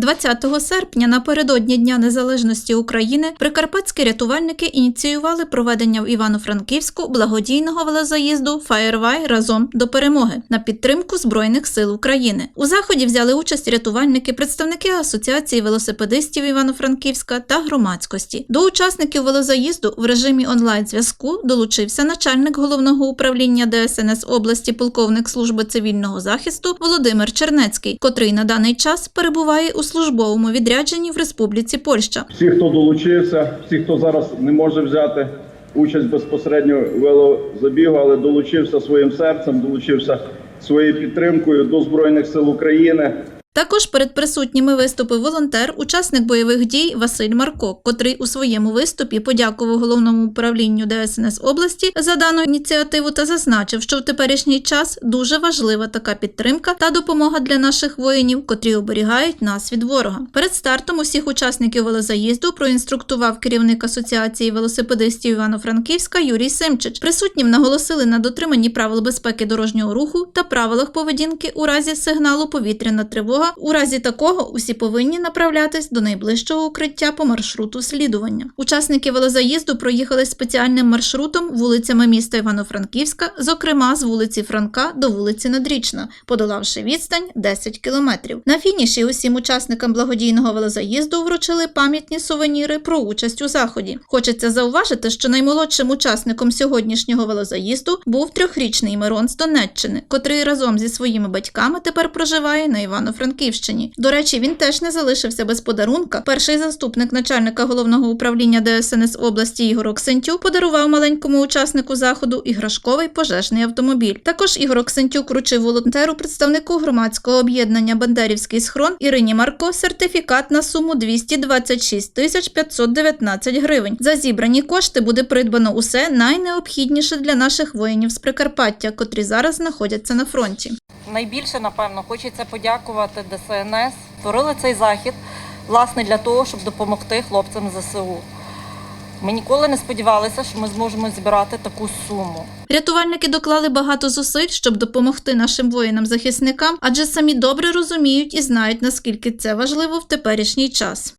20 серпня, напередодні Дня Незалежності України, прикарпатські рятувальники ініціювали проведення в Івано-Франківську благодійного велозаїзду Фаєрвай разом до перемоги на підтримку Збройних сил України. У заході взяли участь рятувальники, представники Асоціації велосипедистів Івано-Франківська та громадськості. До учасників велозаїзду в режимі онлайн-зв'язку долучився начальник головного управління ДСНС області, полковник служби цивільного захисту Володимир Чернецький, котрий на даний час перебуває у службовому відрядженні в Республіці Польща. Всі, хто долучився, всі, хто зараз не може взяти участь безпосередньо велозабігу, але долучився своїм серцем, долучився своєю підтримкою до Збройних сил України. Також перед присутніми виступив волонтер, учасник бойових дій Василь Марко, котрий у своєму виступі подякував головному управлінню ДСНС області за дану ініціативу та зазначив, що в теперішній час дуже важлива така підтримка та допомога для наших воїнів, котрі оберігають нас від ворога. Перед стартом усіх учасників велозаїзду проінструктував керівник асоціації велосипедистів Івано-Франківська Юрій Симчич. Присутнім наголосили на дотриманні правил безпеки дорожнього руху та правилах поведінки у разі сигналу повітряна тривога. У разі такого усі повинні направлятись до найближчого укриття по маршруту слідування. Учасники велозаїзду проїхали спеціальним маршрутом вулицями міста Івано-Франківська, зокрема з вулиці Франка до вулиці Надрічна, подолавши відстань 10 кілометрів. На фініші усім учасникам благодійного велозаїзду вручили пам'ятні сувеніри про участь у заході. Хочеться зауважити, що наймолодшим учасником сьогоднішнього велозаїзду був трьохрічний Мирон з Донеччини, котрий разом зі своїми батьками тепер проживає на Івано-Франківщині. До речі, він теж не залишився без подарунка. Перший заступник начальника головного управління ДСНС області Ігор Оксентюк подарував маленькому учаснику заходу іграшковий пожежний автомобіль. Також Ігор Оксентюк вручив волонтеру представнику громадського об'єднання Бандерівський схрон Ірині Марко сертифікат на суму 226 тисяч 519 гривень. За зібрані кошти буде придбано усе найнеобхідніше для наших воїнів з Прикарпаття, котрі зараз знаходяться на фронті. Найбільше, напевно, хочеться подякувати ДСНС. Створили цей захід власне для того, щоб допомогти хлопцям ЗСУ. Ми ніколи не сподівалися, що ми зможемо зібрати таку суму. Рятувальники доклали багато зусиль, щоб допомогти нашим воїнам-захисникам, адже самі добре розуміють і знають, наскільки це важливо в теперішній час.